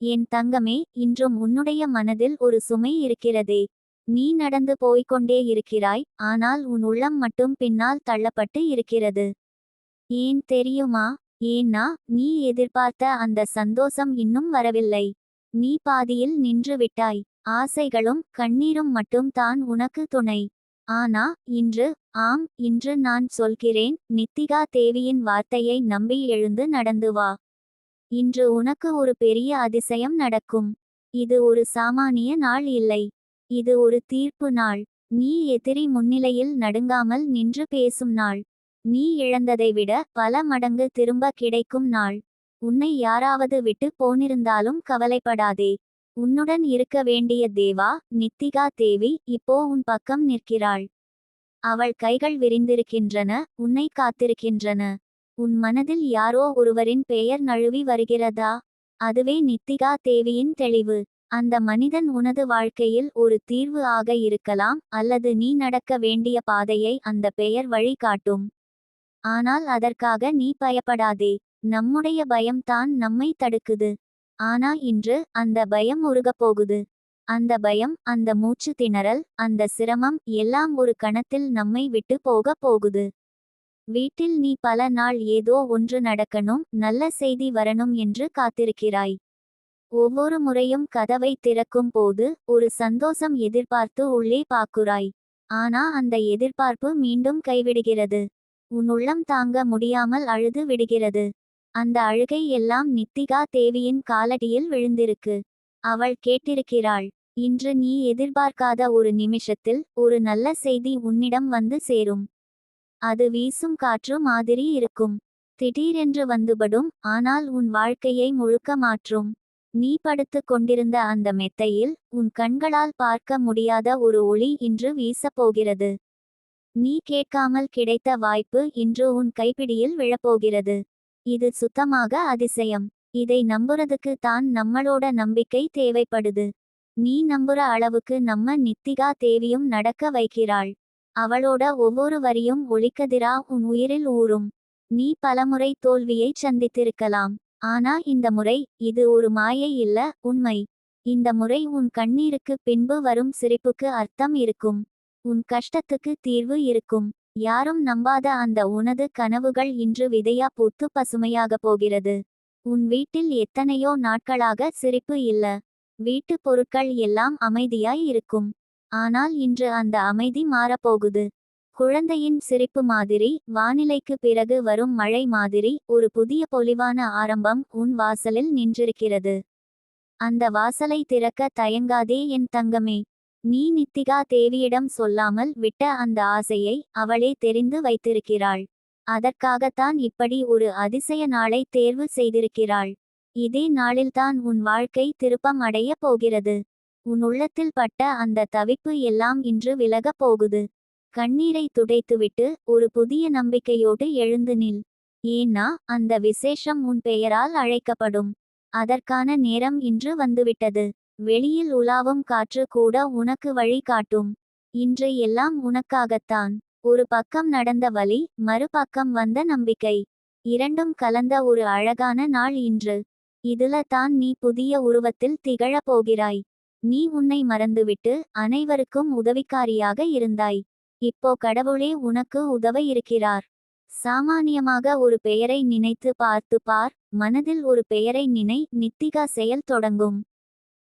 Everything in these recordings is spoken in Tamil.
என் தங்கமே இன்றும் உன்னுடைய மனதில் ஒரு சுமை இருக்கிறதே. நீ நடந்து போய்கொண்டே இருக்கிறாய் ஆனால் உன் உள்ளம் மட்டும் பின்னால் தள்ளப்பட்டு இருக்கிறது. ஏன் தெரியுமா? ஏன்னா நீ எதிர்பார்த்த அந்த சந்தோஷம் இன்னும் வரவில்லை. நீ பாதியில் நின்று விட்டாய். ஆசைகளும் கண்ணீரும் மட்டும் தான் உனக்கு துணை. ஆனா இன்று ஆம் இன்று நான் சொல்கிறேன் நித்திகா தேவியின் வார்த்தையை நம்பி எழுந்து நடந்து வா. இன்று உனக்கு ஒரு பெரிய அதிசயம் நடக்கும். இது ஒரு சாமானிய நாள் இல்லை. இது ஒரு தீர்ப்பு நாள். நீ எதிரி முன்னிலையில் நடுங்காமல் நின்று பேசும் நாள். நீ இழந்ததை விட பல மடங்கு திரும்ப கிடைக்கும் நாள். உன்னை யாராவது விட்டு போனிருந்தாலும் கவலைப்படாதே. உன்னுடன் இருக்க வேண்டிய தேவா நித்திகா தேவி இப்போ உன் பக்கம் நிற்கிறாள். அவள் கைகள் விரிந்திருக்கின்றன உன்னை காத்திருக்கின்றன. உன் மனதில் யாரோ ஒருவரின் பெயர் நழுவி வருகிறதா? அதுவே நித்திகா தேவியின் தெளிவு. அந்த மனிதன் உனது வாழ்க்கையில் ஒரு தீர்வு ஆக இருக்கலாம் அல்லது நீ நடக்க வேண்டிய பாதையை அந்த பெயர் வழி காட்டும் ஆனால் அதற்காக நீ பயப்படாதே. நம்முடைய பயம்தான் நம்மை தடுக்குது. ஆனா இன்று அந்த பயம் உருகப் போகுது. அந்த பயம் அந்த மூச்சு திணறல் அந்த சிரமம் எல்லாம் ஒரு கணத்தில் நம்மை விட்டு போக போகுது. வீட்டில் நீ பல நாள் ஏதோ ஒன்று நடக்கணும் நல்ல செய்தி வரணும் என்று காத்திருக்கிறாய். ஒவ்வொரு முறையும் கதவை திறக்கும் போது ஒரு சந்தோஷம் எதிர்பார்த்து உள்ளே பாக்குறாய் ஆனா அந்த எதிர்பார்ப்பு மீண்டும் கைவிடுகிறது. உன் உள்ளம் தாங்க முடியாமல் அழுது விடுகிறது. அந்த அழுகை எல்லாம் நித்திகா தேவியின் காலடியில் விழுந்திருக்கு. அவள் கேட்டிருக்கிறாள் இன்று நீ எதிர்பார்க்காத ஒரு நிமிஷத்தில் ஒரு நல்ல செய்தி உன்னிடம் வந்து சேரும். அது வீசும் காற்று மாதிரி இருக்கும். திடீரென்று வந்துபடும் ஆனால் உன் வாழ்க்கையை முழுக்க மாற்றும். நீ படுத்து கொண்டிருந்த அந்த மெத்தையில் உன் கண்களால் பார்க்க முடியாத ஒரு ஒளி இன்று வீசப் போகிறது நீ கேட்காமல் கிடைத்த வாய்ப்பு இன்று உன் கைப்பிடியில் விழப்போகிறது. இது சுத்தமாக அதிசயம். இதை நம்புறதுக்கு தான் நம்மளோட நம்பிக்கை தேவைப்படுது. நீ நம்புற அளவுக்கு நம்ம நித்திகா தேவியும் நடக்க வைக்கிறாள். அவளோட ஒவ்வொரு வரியும் ஒளிக்கதிரா உன் உயிரில் ஊறும். நீ பலமுறை தோல்வியைச் சந்தித்திருக்கலாம். ஆனா இந்த முறை இது ஒரு மாயை இல்ல உண்மை. இந்த முறை உன் கண்ணீருக்கு பின்பு வரும் சிரிப்புக்கு அர்த்தம் இருக்கும். உன் கஷ்டத்துக்கு தீர்வு இருக்கும். யாரும் நம்பாத அந்த உனது கனவுகள் இன்று விதையா பூத்து பசுமையாக போகிறது. உன் வீட்டில் எத்தனையோ நாட்களாக சிரிப்பு இல்ல. வீட்டு பொருட்கள் எல்லாம் அமைதியாய் இருக்கும். ஆனால் இன்று அந்த அமைதி மாறப்போகுது. குழந்தையின் சிரிப்பு மாதிரி வானிலைக்கு பிறகு வரும் மழை மாதிரி ஒரு புதிய பொலிவான ஆரம்பம் உன் வாசலில் நின்றிருக்கிறது. அந்த வாசலை திறக்க தயங்காதே என் தங்கமே. நீ நித்திகா தேவியிடம் சொல்லாமல் விட்ட அந்த ஆசையை அவளே தெரிந்து வைத்திருக்கிறாள். அதற்காகத்தான் இப்படி ஒரு அதிசய நாளை தேர்வு செய்திருக்கிறாள். இதே நாளில்தான் உன் வாழ்க்கை திருப்பம் அடைய போகிறது. உன் உள்ளத்தில் பட்ட அந்த தவிப்பு எல்லாம் இன்று விலகப் போகுது. கண்ணீரை துடைத்துவிட்டு ஒரு புதிய நம்பிக்கையோடு எழுந்து நில். ஏன்னா அந்த விசேஷம் உன் பெயரால் அழைக்கப்படும். அதற்கான நேரம் இன்று வந்துவிட்டது. வெளியில் உலாவும் காற்று கூட உனக்கு வழி காட்டும். இன்று எல்லாம் உனக்காகத்தான். ஒரு பக்கம் நடந்த வழி மறுபக்கம் வந்த நம்பிக்கை. இரண்டும் கலந்த ஒரு அழகான நாள் இன்று. இதுல தான் நீ புதிய உருவத்தில் திகழப் போகிறாய். நீ உன்னை மறந்துவிட்டு அனைவருக்கும் உதவிக்காரியாக இருந்தாய். இப்போ கடவுளே உனக்கு உதவ இருக்கிறார். சாமானியமாக ஒரு பெயரை நினைத்து பார்த்து பார். மனதில் ஒரு பெயரை நினை நித்திகா செயல் தொடங்கும்.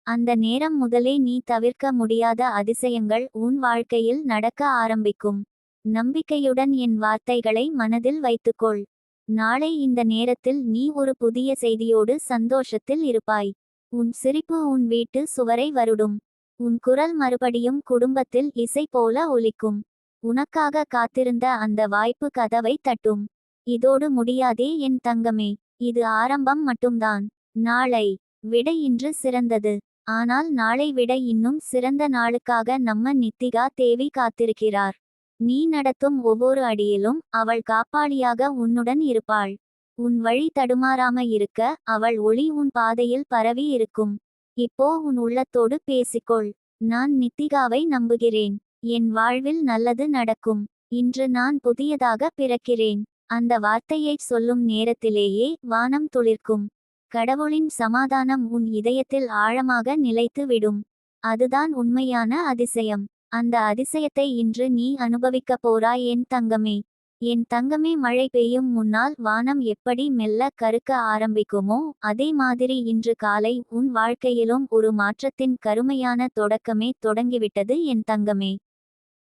அந்த நேரம் முதலே நீ தவிர்க்க முடியாத அதிசயங்கள் உன் வாழ்க்கையில் நடக்க ஆரம்பிக்கும். நம்பிக்கையுடன் என் வார்த்தைகளை மனதில் வைத்துக்கொள். நாளை இந்த நேரத்தில் நீ ஒரு புதிய செய்தியோடு சந்தோஷத்தில் இருப்பாய். உன் சிரிப்பு உன் வீட்டு சுவரை வருடும். உன் குரல் மறுபடியும் குடும்பத்தில் இசை போல ஒலிக்கும். உனக்காக காத்திருந்த அந்த வாய்ப்பு கதவை தட்டும். இதோடு முடியாதே என் தங்கமே இது ஆரம்பம் மட்டும்தான். நாளை விட இன்று சிறந்தது. ஆனால் நாளை விட இன்னும் சிறந்த நாளுக்காக நம்ம நித்திகா தேவி காத்திருக்கிறார். நீ நடத்தும் ஒவ்வொரு அடியிலும் அவள் காப்பாளியாக உன்னுடன் இருப்பாள். உன் வழி தடுமாறாம இருக்க அவள் ஒளி உன் பாதையில் பரவி இருக்கும். இப்போ உன் உள்ளத்தோடு பேசிக்கொள். நான் நித்திகாவை நம்புகிறேன். என் வாழ்வில் நல்லது நடக்கும். இன்று நான் புதியதாக பிறக்கிறேன். அந்த வார்த்தையைச் சொல்லும் நேரத்திலேயே வானம் துளிர்க்கும். கடவுளின் சமாதானம் உன் இதயத்தில் ஆழமாக நிலைத்து விடும். அதுதான் உண்மையான அதிசயம். அந்த அதிசயத்தை இன்று நீ அனுபவிக்கப் போறாய் என் தங்கமே. என் தங்கமே மழை பெய்யும் முன்னால் வானம் எப்படி மெல்ல கருக்க ஆரம்பிக்குமோ அதே மாதிரி இன்று காலை உன் வாழ்க்கையிலும் ஒரு மாற்றத்தின் கருமையான தொடக்கமே தொடங்கிவிட்டது என் தங்கமே.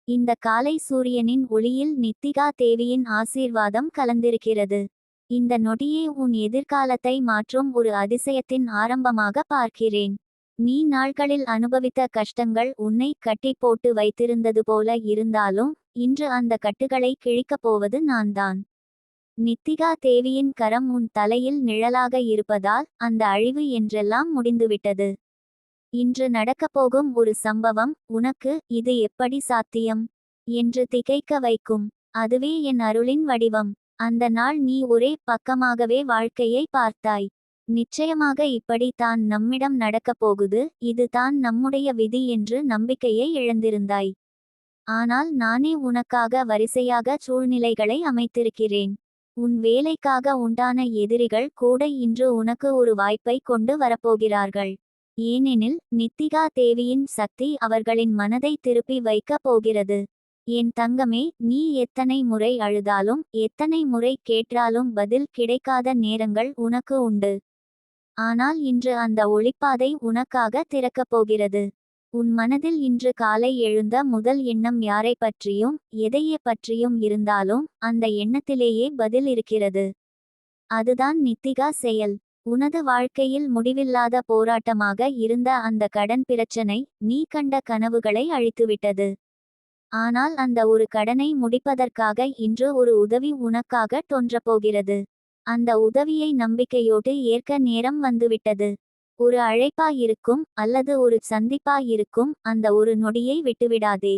இந்த காலை சூரியனின் ஒளியில் நித்திகா தேவியின் ஆசீர்வாதம் கலந்திருக்கிறது. இந்த நொடியே உன் எதிர்காலத்தை மாற்றும் ஒரு அதிசயத்தின் ஆரம்பமாக பார்க்கிறேன். நீ நாட்களில் அனுபவித்த கஷ்டங்கள் உன்னை கட்டி போட்டு வைத்திருந்தது போல இருந்தாலும் இன்று அந்த கட்டுகளை கிழிக்கப் போவது நான்தான். நித்திகா தேவியின் கரம் உன் தலையில் நிழலாக இருப்பதால் அந்த அழிவு என்றெல்லாம் முடிந்துவிட்டது. இன்று நடக்கப் போகும் ஒரு சம்பவம் உனக்கு இது எப்படி சாத்தியம்? என்று திகைக்க வைக்கும். அதுவே என் அருளின் வடிவம். அந்த நாள் நீ ஒரே பக்கமாகவே வாழ்க்கையை பார்த்தாய். நிச்சயமாக இப்படி தான் நம்மிடம் நடக்கப் போகுது இது தான் நம்முடைய விதி என்று நம்பிக்கையை இழந்திருந்தாய். ஆனால் நானே உனக்காக வரிசையாக சூழ்நிலைகளை அமைத்திருக்கிறேன். உன் வேலைக்காக உண்டான எதிரிகள் கூட இன்று உனக்கு ஒரு வாய்ப்பை கொண்டு வரப்போகிறார்கள். ஏனெனில் நித்திகா தேவியின் சக்தி அவர்களின் மனதை திருப்பி வைக்கப் போகிறது. என் தங்கமே நீ எத்தனை முறை அழுதாலும் எத்தனை முறை கேட்டாலும் பதில் கிடைக்காத நேரங்கள் உனக்கு உண்டு. ஆனால் இன்று அந்த ஒளிப்பாதை உனக்காக திறக்கப் போகிறது. உன் மனதில் இன்று காலை எழுந்த முதல் எண்ணம் யாரை பற்றியும் எதையை பற்றியும் இருந்தாலும் அந்த எண்ணத்திலேயே பதில் இருக்கிறது. அதுதான் நித்திகா செயல். உனது வாழ்க்கையில் முடிவில்லாத போராட்டமாக இருந்த அந்த கடன் பிரச்சனை நீ கண்ட கனவுகளை அழித்துவிட்டது. ஆனால் அந்த ஒரு கடனை முடிப்பதற்காக இன்று ஒரு உதவி உனக்காக தோன்றப்போகிறது. அந்த உதவியை நம்பிக்கையோடு ஏற்க நேரம் வந்துவிட்டது. ஒரு அழைப்பாயிருக்கும் அல்லது ஒரு சந்திப்பாயிருக்கும் அந்த ஒரு நொடியை விட்டுவிடாதே.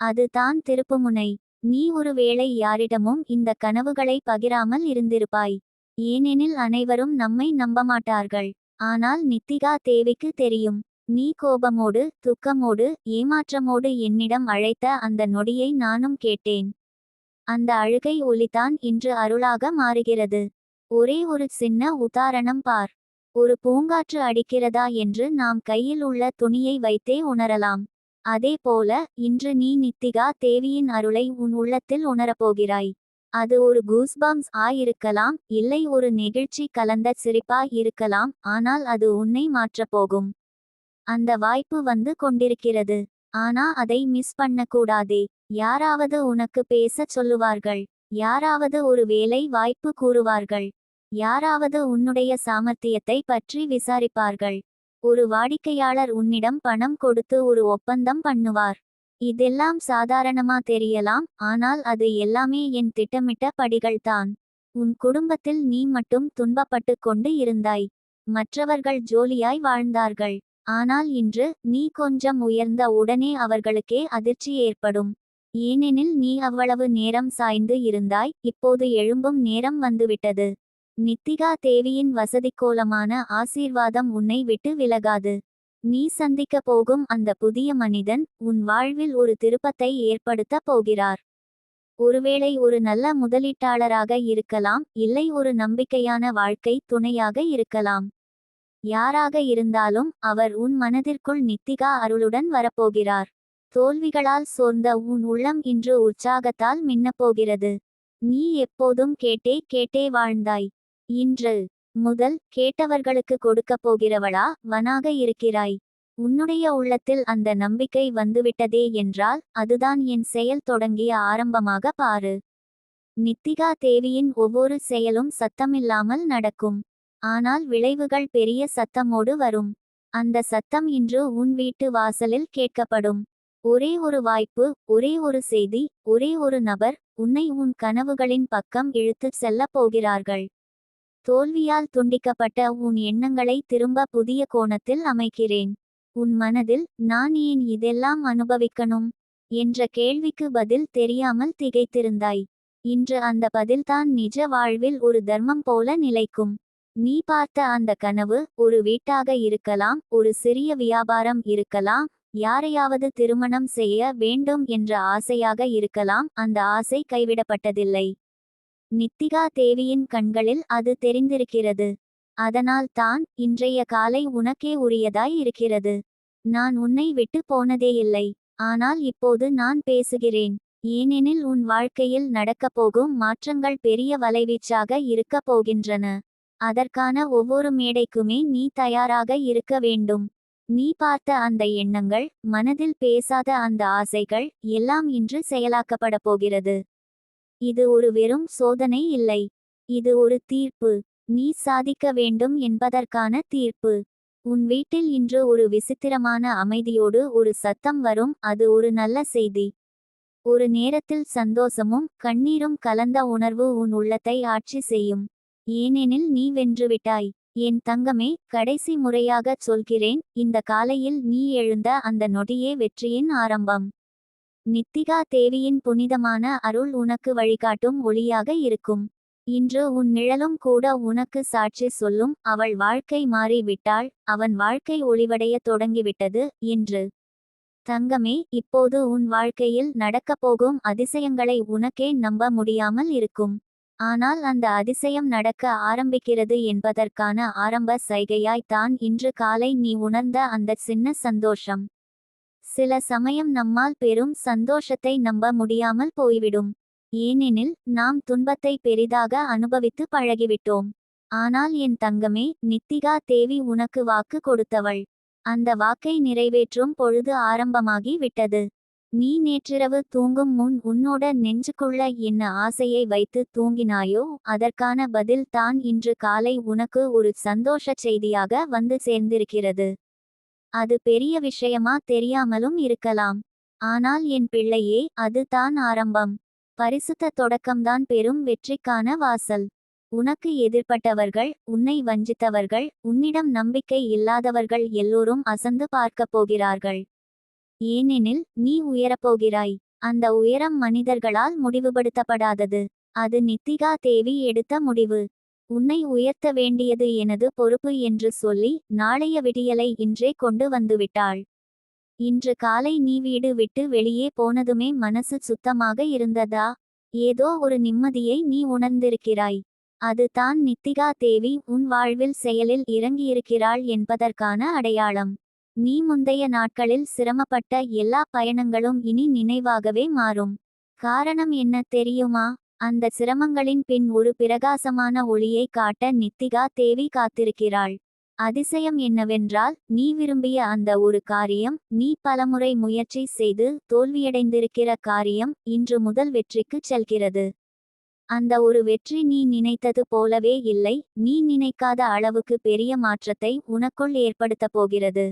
அது தான் திருப்புமுனை. நீ ஒருவேளை யாரிடமும் இந்த கனவுகளை பகிராமல் இருந்திருப்பாய். ஏனெனில் அனைவரும் நம்மை நம்பமாட்டார்கள். ஆனால் நித்திகா தேவிக்கு தெரியும். நீ கோபமோடு துக்கமோடு ஏமாற்றமோடு என்னிடம் அழைத்த அந்த நொடியை நானும் கேட்டேன். அந்த அழுகை ஒலிதான் இன்று அருளாக மாறுகிறது. ஒரே ஒரு சின்ன உதாரணம் பார். ஒரு பூங்காற்று அடிக்கிறதா என்று நாம் கையில் உள்ள துணியை வைத்தே உணரலாம். அதே போல இன்று நீ நித்திகா தேவியின் அருளை உன் உள்ளத்தில் உணரப்போகிறாய். அது ஒரு கூஸ்பம்ஸ் ஆயிருக்கலாம் இல்லை ஒரு நெகிழ்ச்சி கலந்த சிரிப்பாய் இருக்கலாம் ஆனால் அது உன்னை மாற்றப்போகும். அந்த வாய்ப்பு வந்து கொண்டிருக்கிறது. ஆனா அதை மிஸ் பண்ணக்கூடாதே. யாராவது உனக்கு பேசச் சொல்லுவார்கள். யாராவது ஒரு வேலை வாய்ப்பு கூறுவார்கள். யாராவது உன்னுடைய சாமர்த்தியத்தை பற்றி விசாரிப்பார்கள். ஒரு வாடிக்கையாளர் உன்னிடம் பணம் கொடுத்து ஒரு ஒப்பந்தம் பண்ணுவார். இதெல்லாம் சாதாரணமா தெரியலாம் ஆனால் அது எல்லாமே என் திட்டமிட்ட படிகள்தான். உன் குடும்பத்தில் நீ மட்டும் துன்பப்பட்டு கொண்டு இருந்தாய். மற்றவர்கள் ஜோலியாய் வாழ்ந்தார்கள். ஆனால் இன்று நீ கொஞ்சம் உயர்ந்த உடனே அவர்களுக்கே அதிர்ச்சி ஏற்படும். ஏனெனில் நீ அவ்வளவு நேரம் சாய்ந்து இருந்தாய் இப்போது எழும்பும் நேரம் வந்துவிட்டது. நித்திகா தேவியின் வசதிக்கோலமான ஆசீர்வாதம் உன்னை விட்டு விலகாது. நீ சந்திக்க போகும் அந்த புதிய மனிதன் உன் வாழ்வில் ஒரு திருப்பத்தை ஏற்படுத்த போகிறார். ஒருவேளை ஒரு நல்ல முதலீட்டாளராக இருக்கலாம் இல்லை ஒரு நம்பிக்கையான வாழ்க்கை துணையாக இருக்கலாம். யாராக இருந்தாலும் அவர் உன் மனதிற்குள் நித்திகா அருளுடன் வரப்போகிறார். தோல்விகளால் சோர்ந்த உன் உள்ளம் இன்று உற்சாகத்தால் மின்னப்போகிறது நீ எப்போதும் கேட்டே கேட்டே வாழ்ந்தாய். இன்று முதல் கேட்டவர்களுக்கு கொடுக்கப் போகிறவளா வனாக இருக்கிறாய். உன்னுடைய உள்ளத்தில் அந்த நம்பிக்கை வந்துவிட்டதே என்றால் அதுதான் என் செயல் தொடங்கிய ஆரம்பமாக பாரு. நித்திகா தேவியின் ஒவ்வொரு செயலும் சத்தமில்லாமல் நடக்கும். ஆனால் விளைவுகள் பெரிய சத்தமோடு வரும். அந்த சத்தம் இன்று உன் வீட்டு வாசலில் கேட்கப்படும். ஒரே ஒரு வாய்ப்பு ஒரே ஒரு செய்தி ஒரே ஒரு நபர் உன்னை உன் கனவுகளின் பக்கம் இழுத்துச் செல்லப் போகிறார்கள். தோல்வியால் துண்டிக்கப்பட்ட உன் எண்ணங்களை திரும்ப புதிய கோணத்தில் அமைக்கிறேன். உன் மனதில் நான் ஏன் இதெல்லாம் அனுபவிக்கணும்? என்ற கேள்விக்கு பதில் தெரியாமல் திகைத்திருந்தாய். இன்று அந்த பதில்தான் நிஜ வாழ்வில் ஒரு தர்மம் போல நிலைக்கும். நீ பார்த்த அந்த கனவு ஒரு வீட்டாக இருக்கலாம் ஒரு சிறிய வியாபாரம் இருக்கலாம் யாரையாவது திருமணம் செய்ய வேண்டும் என்ற ஆசையாக இருக்கலாம் அந்த ஆசை கைவிடப்பட்டதில்லை. நித்திகா தேவியின் கண்களில் அது தெரிந்திருக்கிறது. அதனால் தான் இன்றைய காலை உனக்கே உரியதாய் இருக்கிறது. நான் உன்னை விட்டு போனதேயில்லை ஆனால் இப்போது நான் பேசுகிறேன். ஏனெனில் உன் வாழ்க்கையில் நடக்கப் போகும் மாற்றங்கள் பெரிய வலைவீச்சாக இருக்கப் போகின்றன. அதற்கான ஒவ்வொரு மேடைக்குமே நீ தயாராக இருக்க வேண்டும். நீ பார்த்த அந்த எண்ணங்கள் மனதில் பேசாத அந்த ஆசைகள் எல்லாம் இன்று செயலாக்கப்பட போகிறது. இது ஒரு வெறும் சோதனை இல்லை. இது ஒரு தீர்ப்பு. நீ சாதிக்க வேண்டும் என்பதற்கான தீர்ப்பு. உன் வீட்டில் இன்று ஒரு விசித்திரமான அமைதியோடு ஒரு சத்தம் வரும். அது ஒரு நல்ல செய்தி. ஒரு நேரத்தில் சந்தோஷமும் கண்ணீரும் கலந்த உணர்வு உன் உள்ளத்தை ஆட்சி செய்யும். ஏனெனில் நீ வென்றுவிட்டாய். என் தங்கமே கடைசி முறையாகச் சொல்கிறேன். இந்த காலையில் நீ எழுந்த அந்த நொடியே வெற்றியின் ஆரம்பம். நித்திகா தேவியின் புனிதமான அருள் உனக்கு வழிகாட்டும் ஒளியாக இருக்கும். இன்று உன் நிழலும் கூட உனக்கு சாட்சி சொல்லும். அவள் வாழ்க்கை மாறிவிட்டாள். அவன் வாழ்க்கை ஒளிவடைய தொடங்கிவிட்டது என்று. தங்கமே இப்போது உன் வாழ்க்கையில் நடக்கப் போகும் அதிசயங்களை உனக்கே நம்ப முடியாமல் இருக்கும். ஆனால் அந்த அதிசயம் நடக்க ஆரம்பிக்கிறது என்பதற்கான ஆரம்ப சைகையாய் தான் இன்று காலை நீ உணர்ந்த அந்த சின்ன சந்தோஷம். சில சமயம் நம்மால் பெரும் சந்தோஷத்தை நம்ப முடியாமல் போய்விடும். ஏனெனில் நாம் துன்பத்தை பெரிதாக அனுபவித்து பழகிவிட்டோம். ஆனால் என் தங்கமே நித்திகா தேவி உனக்கு வாக்கு கொடுத்தவள். அந்த வாக்கை நிறைவேற்றும் பொழுது ஆரம்பமாகி விட்டது. நீ நேற்றிரவு தூங்கும் முன் உன்னோட நெஞ்சுக்குள்ள என்ன ஆசையை வைத்து தூங்கினாயோ அதற்கான பதில் தான் இன்று காலை உனக்கு ஒரு சந்தோஷச் செய்தியாக வந்து சேர்ந்திருக்கிறது. அது பெரிய விஷயமா தெரியாமலும் இருக்கலாம். ஆனால் என் பிள்ளையே அது தான் ஆரம்பம். பரிசுத்த தொடக்கம்தான் பெரும் வெற்றிக்கான வாசல். உனக்கு எதிர்ப்பட்டவர்கள் உன்னை வஞ்சித்தவர்கள் உன்னிடம் நம்பிக்கை இல்லாதவர்கள் எல்லோரும் அசந்து பார்க்கப் போகிறார்கள். ஏனெனில் நீ உயரப்போகிறாய். அந்த உயரம் மனிதர்களால் முடிவுபடுத்தப்படாதது. அது நித்திகா தேவி எடுத்த முடிவு. உன்னை உயர்த்த வேண்டியது எனது பொறுப்பு என்று சொல்லி நாளைய விடியலை இன்றே கொண்டு வந்துவிட்டாள். இன்று காலை நீ வீடு விட்டு வெளியே போனதுமே மனசு சுத்தமாக இருந்ததா? ஏதோ ஒரு நிம்மதியை நீ உணர்ந்திருக்கிறாய். அது தான் நித்திகா தேவி உன் வாழ்வில் செயலில் இறங்கியிருக்கிறாள் என்பதற்கான அடையாளம். நீ முந்தைய நாட்களில் சிரமப்பட்ட எல்லா பயணங்களும் இனி நினைவாகவே மாறும். காரணம் என்ன தெரியுமா? அந்த சிரமங்களின் பின் ஒரு பிரகாசமான ஒளியை காட்ட நித்திகா தேவி காத்திருக்கிறாள். அதிசயம் என்னவென்றால் நீ விரும்பிய அந்த ஒரு காரியம் நீ பலமுறை முயற்சி செய்து தோல்வியடைந்திருக்கிற காரியம் இன்று முதல் வெற்றிக்கு செல்கிறது. அந்த ஒரு வெற்றி நீ நினைத்தது போலவே இல்லை நீ நினைக்காத அளவுக்கு பெரிய மாற்றத்தை உனக்குள் ஏற்படுத்தப் போகிறது.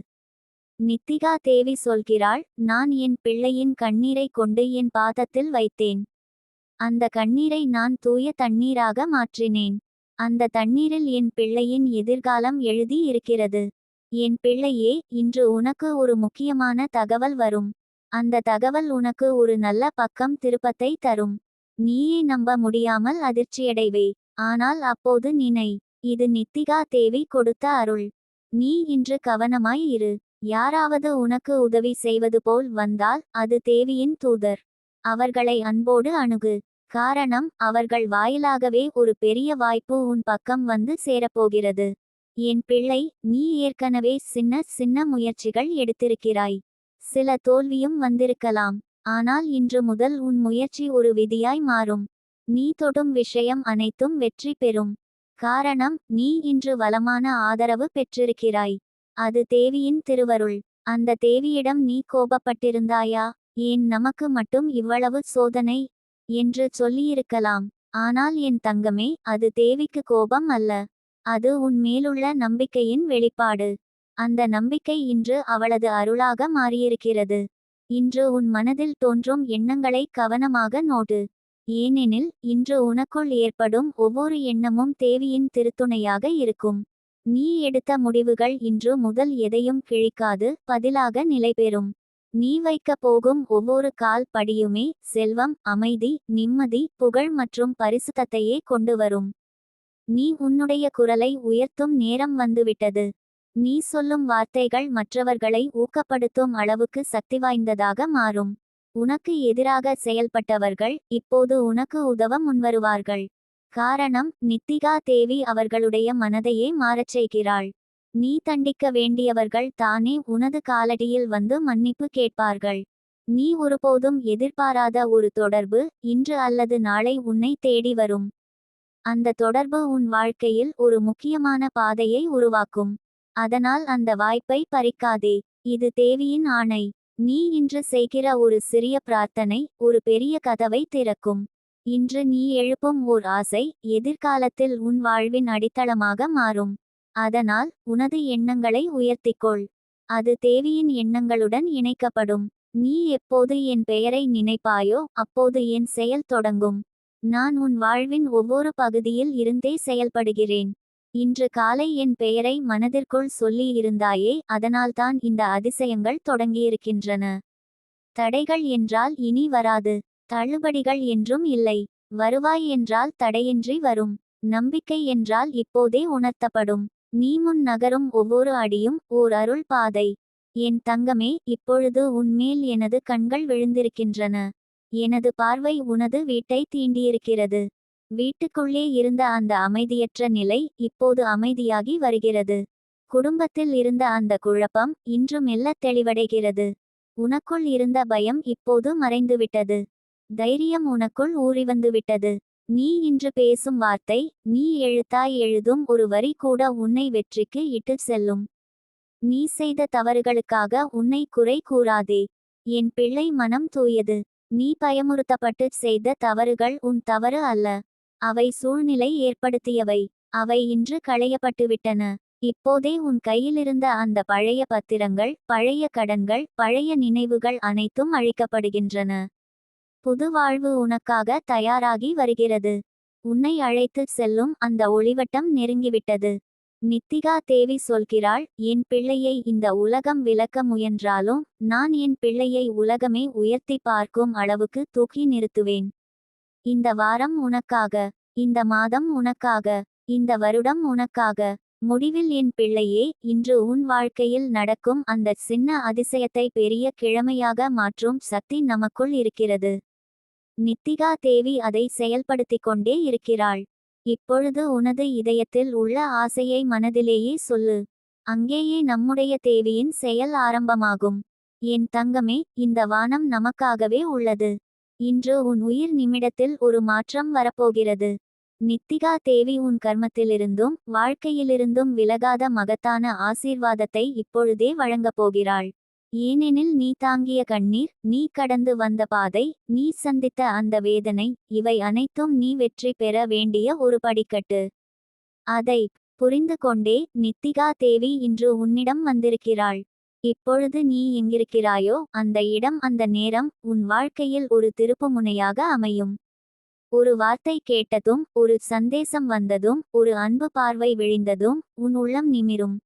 நித்திகா தேவி சொல்கிறாள் நான் என் பிள்ளையின் கண்ணீரை கொண்டு என் பாதத்தில் வைத்தேன். அந்த கண்ணீரை நான் தூய தண்ணீராக மாற்றினேன். அந்த தண்ணீரில் என் பிள்ளையின் எதிர்காலம் எழுதி இருக்கிறது. என் பிள்ளையே இன்று உனக்கு ஒரு முக்கியமான தகவல் வரும். அந்த தகவல் உனக்கு ஒரு நல்ல பக்கம் திருப்பத்தை தரும். நீயே நம்ப முடியாமல் அதிர்ச்சியடைவே. ஆனால் அப்போது நினை. இது நித்திகா தேவி கொடுத்த அருள். நீ இன்று கவனமாய் இரு. யாராவது உனக்கு உதவி செய்வது போல் வந்தால் அது தேவியின் தூதர். அவர்களை அன்போடு அணுகு. காரணம் அவர்கள் வாயிலாகவே ஒரு பெரிய வாய்ப்பு உன் பக்கம் வந்து சேரப்போகிறது. என் பிள்ளை நீ ஏற்கனவே சின்ன சின்ன முயற்சிகள் எடுத்திருக்கிறாய். சில தோல்வியும் வந்திருக்கலாம் ஆனால் இன்று முதல் உன் முயற்சி ஒரு விதியாய் மாறும். நீ தொடும் விஷயம் அனைத்தும் வெற்றி பெறும். காரணம் நீ இன்று வளமான ஆதரவு பெற்றிருக்கிறாய். அது தேவியின் திருவருள். அந்த தேவியிடம் நீ கோபப்பட்டிருந்தாயா? ஏன் நமக்கு மட்டும் இவ்வளவு சோதனை என்று சொல்லியிருக்கலாம். ஆனால் என் தங்கமே அது தேவிக்கு கோபம் அல்ல. அது உன் மேலுள்ள நம்பிக்கையின் வெளிப்பாடு. அந்த நம்பிக்கை இன்று அவளது அருளாக மாறியிருக்கிறது. இன்று உன் மனதில் தோன்றும் எண்ணங்களை கவனமாக நோடு. ஏனெனில் இன்று உனக்குள் ஏற்படும் ஒவ்வொரு எண்ணமும் தேவியின் திருத்துணையாக இருக்கும். நீ எடுத்த முடிவுகள் இன்று முதல் எதையும் கிழிக்காது பதிலாக நிலைபெறும். நீ வைக்கப் போகும் ஒவ்வொரு கால் படியுமே செல்வம் அமைதி நிம்மதி புகழ் மற்றும் பரிசுத்தத்தையே கொண்டு வரும். நீ உன்னுடைய குரலை உயர்த்தும் நேரம் வந்துவிட்டது. நீ சொல்லும் வார்த்தைகள் மற்றவர்களை ஊக்கப்படுத்தும் அளவுக்கு சக்தி வாய்ந்ததாக மாறும். உனக்கு எதிராக செயல்பட்டவர்கள் இப்போது உனக்கு உதவ முன்வருவார்கள். காரணம் நித்திகா தேவி அவர்களுடைய மனதையே மாறச் செய்கிறாள். நீ தண்டிக்க வேண்டியவர்கள் தானே உனது காலடியில் வந்து மன்னிப்பு கேட்பார்கள். நீ ஒருபோதும் எதிர்பாராத ஒரு தொடர்பு இன்று அல்லது நாளை உன்னை தேடி வரும். அந்த தொடர்பு உன் வாழ்க்கையில் ஒரு முக்கியமான பாதையை உருவாக்கும். அதனால் அந்த வாய்ப்பை பறிக்காதே. இது தேவியின் ஆணை. நீ இன்று செய்கிற ஒரு சிறிய பிரார்த்தனை ஒரு பெரிய கதவை திறக்கும். இன்று நீ எழுப்பும் ஓர் ஆசை எதிர்காலத்தில் உன் வாழ்வின் அடித்தளமாக மாறும். அதனால் உனது எண்ணங்களை உயர்த்திக்கொள். அது தேவியின் எண்ணங்களுடன் இணைக்கப்படும். நீ எப்போது என் பெயரை நினைப்பாயோ அப்போது என் செயல் தொடங்கும். நான் உன் வாழ்வின் ஒவ்வொரு பகுதியில் இருந்தே செயல்படுகிறேன். இன்று காலை என் பெயரை மனதிற்குள் சொல்லி இருந்தாயே அதனால்தான் இந்த அதிசயங்கள் தொடங்கியிருக்கின்றன. தடைகள் என்றால் இனி வராது. தள்ளுபடிகள் என்றும் இல்லை. வருவாய் என்றால் தடையின்றி வரும். நம்பிக்கை என்றால் இப்போதே உணர்த்தப்படும். நீ முன் நகரும் ஒவ்வொரு அடியும் ஓர் அருள் பாதை. என் தங்கமே இப்பொழுது உன்மேல் எனது கண்கள் விழுந்திருக்கின்றன. எனது பார்வை உனது வீட்டை தீண்டியிருக்கிறது. வீட்டுக்குள்ளே இருந்த அந்த அமைதியற்ற நிலை இப்போது அமைதியாகி வருகிறது. குடும்பத்தில் இருந்த அந்த குழப்பம் இன்று மெல்ல தெளிவடைகிறது. உனக்குள் இருந்த பயம் இப்போது மறைந்துவிட்டது. தைரியம் உனக்குள் ஊறிவந்துவிட்டது. நீ இன்று பேசும் வார்த்தை நீ எழுத்தாய் எழுதும் ஒரு வரி கூட உன்னை வெற்றிக்கு இட்டு செல்லும். நீ செய்த தவறுகளுக்காக உன்னை குறை கூறாதே. என் பிள்ளை மனம் தூயது. நீ பயமுறுத்தப்பட்டு செய்த தவறுகள் உன் தவறு அல்ல. அவை சூழ்நிலை ஏற்படுத்தியவை. அவை இன்று களையப்பட்டுவிட்டன. இப்போதே உன் கையிலிருந்த அந்த பழைய பத்திரங்கள் பழைய கடன்கள் பழைய நினைவுகள் அனைத்தும் அழிக்கப்படுகின்றன. புது வாழ்வு உனக்காக தயாராகி வருகிறது. உன்னை அழைத்து செல்லும் அந்த ஒளிவட்டம் நெருங்கிவிட்டது. நித்திகா தேவி சொல்கிறாள் என் பிள்ளையை இந்த உலகம் விளக்க முயன்றாலும் நான் என் பிள்ளையை உலகமே உயர்த்தி பார்க்கும் அளவுக்கு தூக்கி நிறுத்துவேன். இந்த வாரம் உனக்காக இந்த மாதம் உனக்காக இந்த வருடம் உனக்காக முடிவில் என் பிள்ளையே இன்று உன் வாழ்க்கையில் நடக்கும் அந்த சின்ன அதிசயத்தை பெரிய கிழமையாக மாற்றும் சக்தி நமக்குள் இருக்கிறது. நித்திகா தேவி அதை செயல்படுத்திக் கொண்டே இருக்கிறாள். இப்பொழுது உனது இதயத்தில் உள்ள ஆசையை மனதிலேயே சொல்லு. அங்கேயே நம்முடைய தேவியின் செயல் ஆரம்பமாகும். என் தங்கமே இந்த வானம் நமக்காகவே உள்ளது. இன்று உன் உயிர் நிமிடத்தில் ஒரு மாற்றம் வரப்போகிறது. நித்திகா தேவி உன் கர்மத்திலிருந்தும் வாழ்க்கையிலிருந்தும் விலகாத மகத்தான ஆசீர்வாதத்தை இப்பொழுதே வழங்கப் போகிறாள். ஏனெனில் நீ தாங்கிய கண்ணீர் நீ கடந்து வந்த பாதை நீ சந்தித்த அந்த வேதனை இவை அனைத்தும் நீ வெற்றி பெற வேண்டிய ஒரு படிக்கட்டு. அதை புரிந்து கொண்டே நித்திகா தேவி இன்று உன்னிடம் வந்திருக்கிறாள். இப்பொழுது நீ எங்கிருக்கிறாயோ அந்த இடம் அந்த நேரம் உன் வாழ்க்கையில் ஒரு திருப்புமுனையாக அமையும். ஒரு வார்த்தை கேட்டதும் ஒரு சந்தேசம் வந்ததும் ஒரு அன்பு பார்வை விழிந்ததும் உன் உள்ளம் நிமிரும்.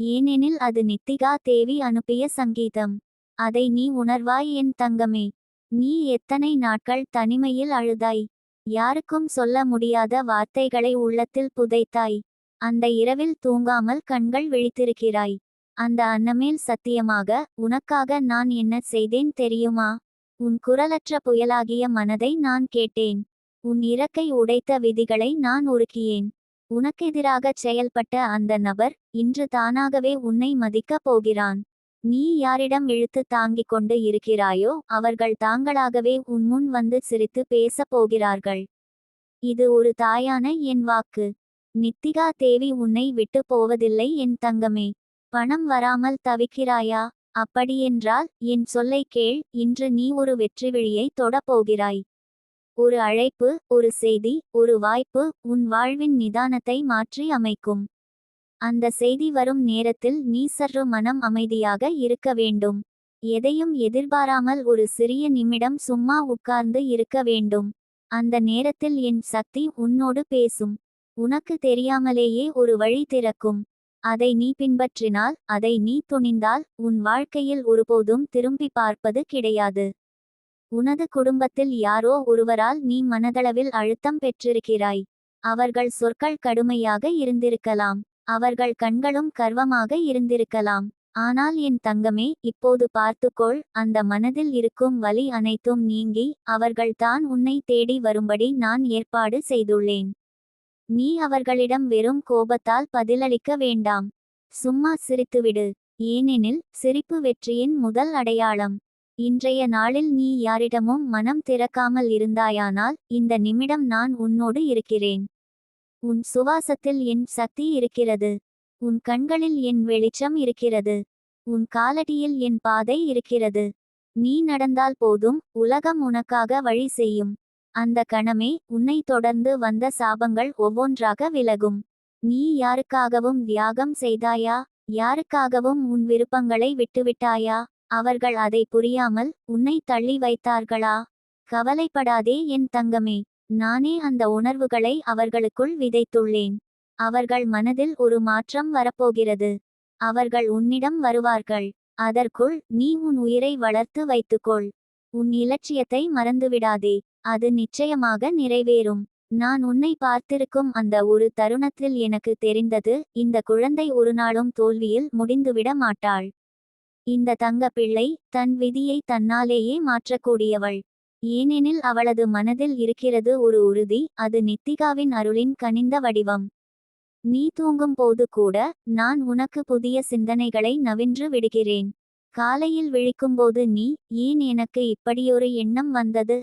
ஏனெனில் அது நித்திகா தேவி அனுப்பிய சங்கீதம். அதை நீ உணர்வாய் என் தங்கமே. நீ எத்தனை நாட்கள் தனிமையில் அழுதாய்? யாருக்கும் சொல்ல முடியாத வார்த்தைகளை உள்ளத்தில் புதைத்தாய். அந்த இரவில் தூங்காமல் கண்கள் விழித்திருக்கிறாய். அந்த அன்னமேல் சத்தியமாக உனக்காக நான் என்ன செய்தேன் தெரியுமா? உன் குரலற்ற புயலாகிய மனதை நான் கேட்டேன். உன் இறக்கை உடைத்த விதிகளை நான் உருக்கியேன். உனக்கெதிராகச் செயல்பட்ட அந்த நபர் இன்று தானாகவே உன்னை மதிக்கப் போகிறான். நீ யாரிடம் இழுத்து தாங்கிக் கொண்டு இருக்கிறாயோ அவர்கள் தாங்களாகவே உன் முன் வந்து சிரித்து பேசப் போகிறார்கள். இது ஒரு தாயான என் வாக்கு. நித்திகா தேவி உன்னை விட்டு போவதில்லை என் தங்கமே. பணம் வராமல் தவிக்கிறாயா? அப்படியென்றால் என் சொல்லை கேள் இன்று நீ ஒரு வெற்றி விழியை தொடப் போகிறாய். ஒரு அழைப்பு ஒரு செய்தி ஒரு வாய்ப்பு உன் வாழ்வின் நிதானத்தை மாற்றி அமைக்கும். அந்த செய்தி வரும் நேரத்தில் நீ சற்று மனம் அமைதியாக இருக்க வேண்டும். எதையும் எதிர்பாராமல் ஒரு சிறிய நிமிடம் சும்மா உட்கார்ந்து இருக்க வேண்டும். அந்த நேரத்தில் என் சக்தி உன்னோடு பேசும். உனக்கு தெரியாமலேயே ஒரு வழி திறக்கும். அதை நீ பின்பற்றினால் அதை நீ துணிந்தால் உன் வாழ்க்கையில் ஒருபோதும் திரும்பி பார்ப்பது கிடையாது. உனது குடும்பத்தில் யாரோ ஒருவரால் நீ மனதளவில் அழுத்தம் பெற்றிருக்கிறாய். அவர்கள் சொற்கள் கடுமையாக இருந்திருக்கலாம். அவர்கள் கண்களும் கர்வமாக இருந்திருக்கலாம். ஆனால் என் தங்கமே இப்போது பார்த்துக்கொள் அந்த மனதில் இருக்கும் வலி அனைத்தும் நீங்கி அவர்கள் தான் உன்னை தேடி வரும்படி நான் ஏற்பாடு செய்துள்ளேன். நீ அவர்களிடம் வெறும் கோபத்தால் பதிலளிக்க வேண்டாம். சும்மா சிரித்துவிடு. ஏனெனில் சிரிப்பு வெற்றியின் முதல் அடையாளம். இன்றைய நாளில் நீ யாரிடமும் மனம் திறக்காமல் இருந்தாயானால் இந்த நிமிடம் நான் உன்னோடு இருக்கிறேன். உன் சுவாசத்தில் என் சக்தி இருக்கிறது. உன் கண்களில் என் வெளிச்சம் இருக்கிறது. உன் காலடியில் என் பாதை இருக்கிறது. நீ நடந்தால் போதும் உலகம் உனக்காக வழி செய்யும். அந்த கணமே உன்னை தொடர்ந்து வந்த சாபங்கள் ஒவ்வொன்றாக விலகும். நீ யாருக்காகவும் தியாகம் செய்தாயா? யாருக்காகவும் உன் விருப்பங்களை விட்டுவிட்டாயா? அவர்கள் அதை புரியாமல் உன்னை தள்ளி வைத்தார்களா? கவலைப்படாதே என் தங்கமே. நானே அந்த உணர்வுகளை அவர்களுக்குள் விதைத்துள்ளேன். அவர்கள் மனதில் ஒரு மாற்றம் வரப்போகிறது. அவர்கள் உன்னிடம் வருவார்கள். அதற்குள் நீ உன் உயிரை வளர்த்து வைத்துக்கொள். உன் இலட்சியத்தை மறந்துவிடாதே. அது நிச்சயமாக நிறைவேறும். நான் உன்னை பார்த்திருக்கும் அந்த ஒரு தருணத்தில் எனக்கு தெரிந்தது இந்த குழந்தை ஒரு நாளும் தோல்வியில் முடிந்துவிட மாட்டாள். இந்த தங்க பிள்ளை தன் விதியை தன்னாலேயே மாற்றக்கூடியவள். ஏனெனில் அவளது மனதில் இருக்கிறது ஒரு உறுதி அது நித்திகாவின் அருளின் கனிந்த வடிவம். நீ தூங்கும் போது கூட நான் உனக்கு புதிய சிந்தனைகளை நவின்று விடுகிறேன். காலையில் விழிக்கும்போது நீ ஏன் எனக்கு இப்படியொரு எண்ணம் வந்தது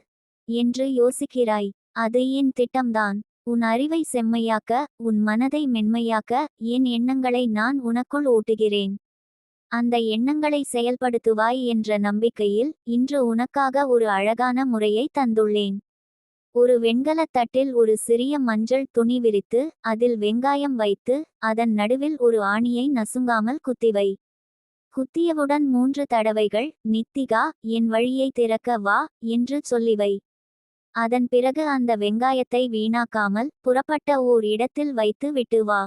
என்று யோசிக்கிறாய். அது என் திட்டம்தான். உன் அறிவை செம்மையாக்க உன் மனதை மென்மையாக்க என் எண்ணங்களை நான் உனக்குள் ஓட்டுகிறேன் அந்த எண்ணங்களை செயல்படுத்துவாய் என்ற நம்பிக்கையில் இன்று உனக்காக ஒரு அழகான முறையை தந்துள்ளேன். ஒரு வெண்கலத் தட்டில் ஒரு சிறிய மஞ்சள் துணி விரித்து அதில் வெங்காயம் வைத்து அதன் நடுவில் ஒரு ஆணியை நசுங்காமல் குத்திவை. குத்தியவுடன் மூன்று தடவைகள் நித்திகா என் வழியை திறக்க வா என்று சொல்லிவை. அதன் பிறகு அந்த வெங்காயத்தை வீணாக்காமல் புறப்பட்ட ஓர் இடத்தில் வைத்து விட்டு வா.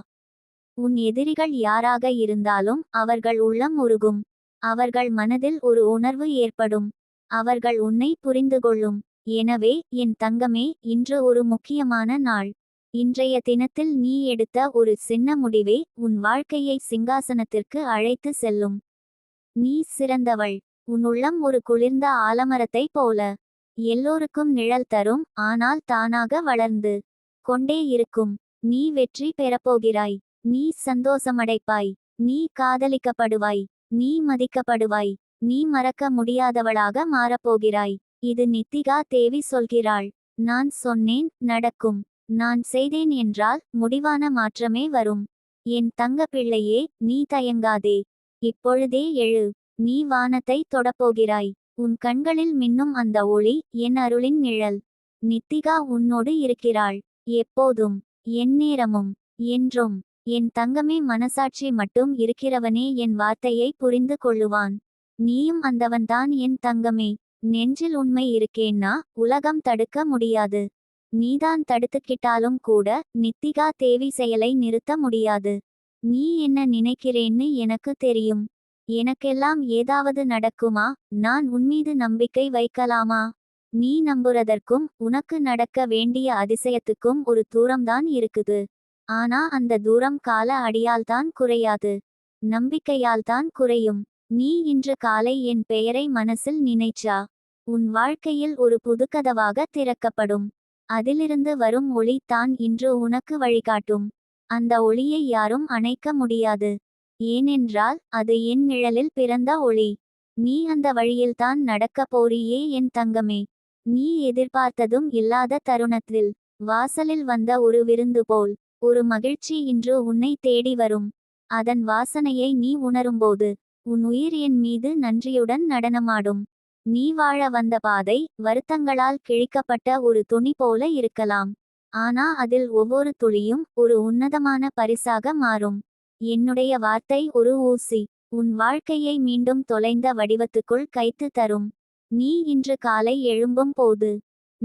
உன் எதிரிகள் யாராக இருந்தாலும் அவர்கள் உள்ளம் உருகும். அவர்கள் மனதில் ஒரு உணர்வு ஏற்படும். அவர்கள் உன்னை புரிந்து கொள்ளும் எனவே என் தங்கமே இன்று ஒரு முக்கியமான நாள். இன்றைய தினத்தில் நீ எடுத்த ஒரு சின்ன முடிவே உன் வாழ்க்கையை சிங்காசனத்திற்கு அழைத்து செல்லும். நீ சிறந்தவள். உன் உள்ளம் ஒரு குளிர்ந்த ஆலமரத்தை போல. எல்லோருக்கும் நிழல் தரும் ஆனால் தானாக வளர்ந்து கொண்டே இருக்கும். நீ வெற்றி பெறப்போகிறாய். நீ சந்தோஷமடைப்பாய். நீ காதலிக்கப்படுவாய். நீ மதிக்கப்படுவாய். நீ மறக்க முடியாதவளாக மாறப்போகிறாய். இது நித்திகா தேவி சொல்கிறாள். நான் சொன்னேன் நடக்கும். நான் செய்தேன் என்றால் முடிவான மாற்றமே வரும். என் தங்க பிள்ளையே நீ தயங்காதே. இப்பொழுதே எழு. நீ வானத்தை தொடப்போகிறாய். உன் கண்களில் மின்னும் அந்த ஒளி என் அருளின் நிழல். நித்திகா உன்னோடு இருக்கிறாள். எப்போதும் எந்நேரமும் என்றும். என் தங்கமே மனசாட்சி மட்டும் இருக்கிறவனே என் வார்த்தையை புரிந்து கொள்ளுவான். நீயும் அந்தவன்தான் என் தங்கமே. நெஞ்சில் உண்மை இருக்கேன்னா உலகம் தடுக்க முடியாது. நீதான் தடுத்துக்கிட்டாலும் கூட நித்திகா தேவி செயலை நிறுத்த முடியாது. நீ என்ன நினைக்கிறேன்னு எனக்கு தெரியும். எனக்கெல்லாம் ஏதாவது நடக்குமா? நான் உன்மீது நம்பிக்கை வைக்கலாமா? நீ நம்புறதற்கும் உனக்கு நடக்க வேண்டிய அதிசயத்துக்கும் ஒரு தூரம்தான் இருக்குது. ஆனா அந்த தூரம் கால அடியால்தான் குறையாது. நம்பிக்கையால்தான் குறையும். நீ இன்று காலை என் பெயரை மனசில் நினைச்சா? உன் வாழ்க்கையில் ஒரு புதுக்கதவாக திறக்கப்படும். அதிலிருந்து வரும் ஒளி தான் இன்று உனக்கு வழிகாட்டும். அந்த ஒளியை யாரும் அணைக்க முடியாது. ஏனென்றால் அது என் நிழலில் பிறந்த ஒளி. நீ அந்த வழியில்தான் நடக்கப் போறியே என் தங்கமே. நீ எதிர்பார்த்ததும் இல்லாத தருணத்தில் வாசலில் வந்த ஒரு விருந்து போல். ஒரு மகிழ்ச்சி இன்று உன்னை தேடி வரும். அதன் வாசனையை நீ உணரும்போது உன் உயிர் என் மீது நன்றியுடன் நடனமாடும். நீ வாழ வந்த பாதை வருத்தங்களால் கிழிக்கப்பட்ட ஒரு துணி போல இருக்கலாம். ஆனா அதில் ஒவ்வொரு துளியும் ஒரு உன்னதமான பரிசாக மாறும். என்னுடைய வார்த்தை ஒரு ஊசி உன் வாழ்க்கையை மீண்டும் தொலைந்த வடிவத்துக்குள் கைத்து தரும். நீ இன்று காலை எழும்பும் போது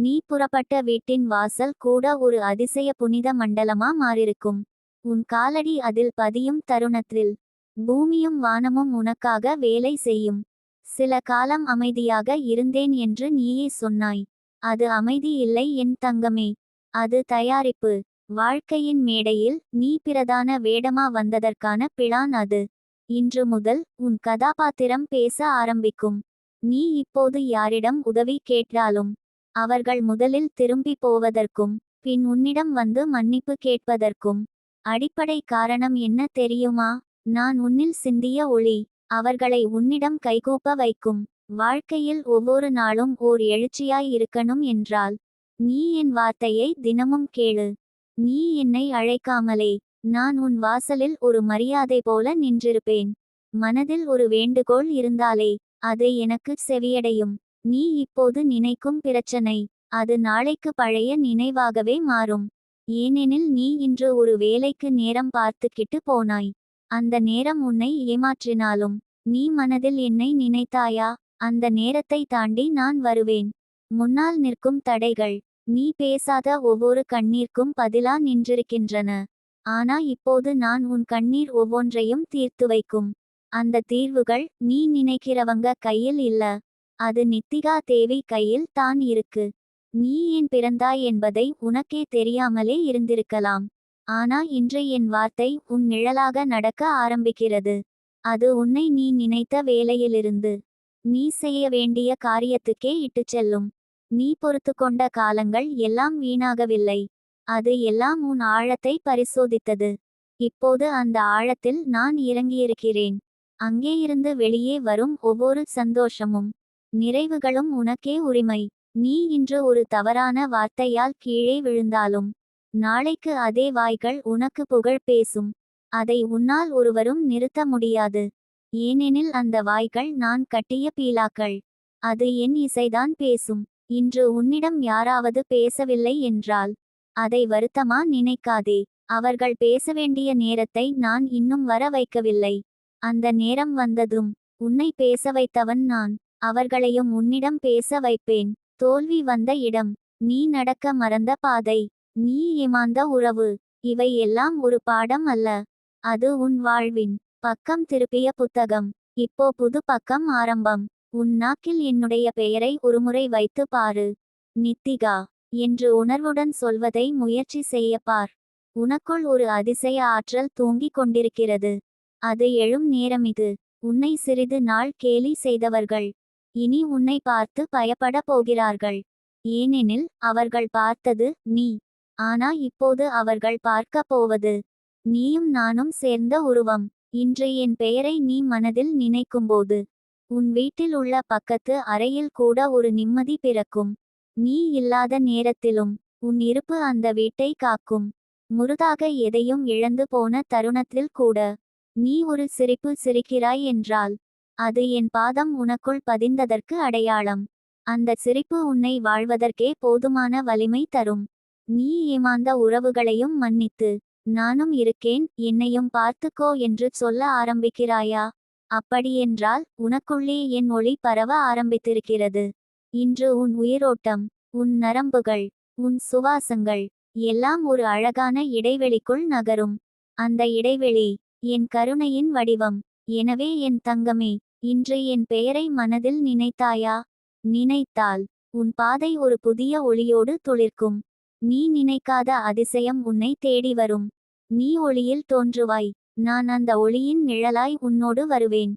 நீ புறப்பட்ட வீட்டின் வாசல் கூட ஒரு அதிசய புனித மண்டலமா மாறிருக்கும் உன் காலடி அதில் பதியும் தருணத்தில் பூமியும் வானமும் உனக்காக வேலை செய்யும். சில காலம் அமைதியாக இருந்தேன் என்று நீயே சொன்னாய். அது அமைதி இல்லை என் தங்கமே. அது தயாரிப்பு. வாழ்க்கையின் மேடையில் நீ பிரதான வேடமா வந்ததற்கான பிளான் அது. இன்று முதல் உன் கதாபாத்திரம் பேச ஆரம்பிக்கும். நீ இப்போது யாரிடம் உதவி கேட்டாலும் அவர்கள் முதலில் திரும்பி போவதற்கும் பின் உன்னிடம் வந்து மன்னிப்பு கேட்பதற்கும். அடிப்படை காரணம் என்ன தெரியுமா? நான் உன்னில் சிந்திய ஒளி அவர்களை உன்னிடம் கைகூப்ப வைக்கும். வாழ்க்கையில் ஒவ்வொரு நாளும் ஓர் எழுச்சியாய் இருக்கணும் என்றால் நீ என் வார்த்தையை தினமும் கேளு. நீ என்னை அழைக்காமலே நான் உன் வாசலில் ஒரு மரியாதை போல நின்றிருப்பேன். மனதில் ஒரு வேண்டுகோள் இருந்தாலே அது எனக்கு செவியடையும். நீ இப்போது நினைக்கும் பிரச்சனை. அது நாளைக்கு பழைய நினைவாகவே மாறும். ஏனெனில் நீ இன்று ஒரு வேலைக்கு நேரம் பார்த்துக்கிட்டு போனாய். அந்த நேரம் உன்னை ஏமாற்றினாலும் நீ மனதில் என்னை நினைத்தாயா? அந்த நேரத்தை தாண்டி நான் வருவேன். முன்னால் நிற்கும் தடைகள் நீ பேசாத ஒவ்வொரு கண்ணீர்க்கும் பதிலா நின்றிருக்கின்றன. ஆனா இப்போது நான் உன் கண்ணீர் ஒவ்வொன்றையும் தீர்த்து வைக்கும். அந்த தீர்வுகள் நீ நினைக்கிறவங்க கையில் இல்ல. அது நித்திகா தேவி கையில் தான் இருக்கு. நீ ஏன் பிறந்தாய் என்பதை உனக்கே தெரியாமலே இருந்திருக்கலாம். ஆனா இன்று என் வார்த்தை உன் நிழலாக நடக்க ஆரம்பிக்கிறது. அது உன்னை நீ நினைத்த வேலையிலிருந்து நீ செய்ய வேண்டிய காரியத்துக்கே இட்டுச் செல்லும். நீ பொறுத்து கொண்ட காலங்கள் எல்லாம் வீணாகவில்லை. அது எல்லாம் உன் ஆழத்தை பரிசோதித்தது. இப்போது அந்த ஆழத்தில் நான் இறங்கியிருக்கிறேன். அங்கே இருந்து வெளியே வரும் ஒவ்வொரு சந்தோஷமும் நிறைவுகளும் உனக்கே உரிமை. நீ இன்று ஒரு தவறான வார்த்தையால் கீழே விழுந்தாலும் நாளைக்கு அதே வாய்கள் உனக்கு புகழ் பேசும். அதை உன்னால் ஒருவரும் நிறுத்த முடியாது. ஏனெனில் அந்த வாய்கள் நான் கட்டிய பீலாக்கள். அது என் இசைதான் பேசும். இன்று உன்னிடம் யாராவது பேசவில்லை என்றால் அதை வருத்தமா நினைக்காதே. அவர்கள் பேச வேண்டிய நேரத்தை நான் இன்னும் வர வைக்கவில்லை. அந்த நேரம் வந்ததும் உன்னை பேச வைத்தவன் நான். அவர்களையும் உன்னிடம் பேச வைப்பேன். தோல்வி வந்த இடம். நீ நடக்க மறந்த பாதை. நீ ஏமாந்த உறவு. இவை எல்லாம் ஒரு பாடம் அல்ல. அது உன் வாழ்வின் பக்கம் திருப்பிய புத்தகம். இப்போ புது பக்கம் ஆரம்பம். உன் நாக்கில் என்னுடைய பெயரை ஒருமுறை வைத்து பாரு. நித்திகா என்று உணர்வுடன் சொல்வதை முயற்சி செய்ய பார். உனக்குள் ஒரு அதிசய ஆற்றல் தூங்கிக் கொண்டிருக்கிறது. அது எழும் நேரம் இது உன்னை சிறிது நாள் கேலி செய்தவர்கள். இனி உன்னை பார்த்து பயப்பட போகிறார்கள். ஏனெனில் அவர்கள் பார்த்தது நீ. ஆனா இப்போது அவர்கள் பார்க்க போவது நீயும் நானும் சேர்ந்த உருவம். இன்று என் பெயரை நீ மனதில் நினைக்கும்போது உன் வீட்டில் உள்ள பக்கத்து அறையில் கூட ஒரு நிம்மதி பிறக்கும். நீ இல்லாத நேரத்திலும் உன் இருப்பு அந்த வீட்டை காக்கும். முருதாக எதையும் இழந்து போன தருணத்தில் கூட நீ ஒரு சிரிப்பு சிரிக்கிறாய் என்றால் அது என் பாதம் உனக்குள் பதிந்ததற்கு அடையாளம். அந்த சிரிப்பு உன்னை வாழ்வதற்கே போதுமான வலிமை தரும். நீ ஏமாந்த உறவுகளையும் மன்னித்து நானும் இருக்கேன் என்னையும் பார்த்துக்கோ என்று சொல்ல ஆரம்பிக்கிறாயா? அப்படியென்றால் உனக்குள்ளே என் ஒளி பரவ ஆரம்பித்திருக்கிறது. இன்று உன் உயிரோட்டம் உன் நரம்புகள் உன் சுவாசங்கள் எல்லாம் ஒரு அழகான இடைவெளிக்குள் நகரும். அந்த இடைவெளி என் கருணையின் வடிவம். எனவே என் தங்கமே இன்று என் பெயரை மனதில் நினைத்தாயா? நினைத்தால் உன் பாதை ஒரு புதிய ஒளியோடு துளிர்க்கும். நீ நினைக்காத அதிசயம் உன்னை தேடி வரும். நீ ஒளியில் தோன்றுவாய். நான் அந்த ஒளியின் நிழலாய் உன்னோடு வருவேன்.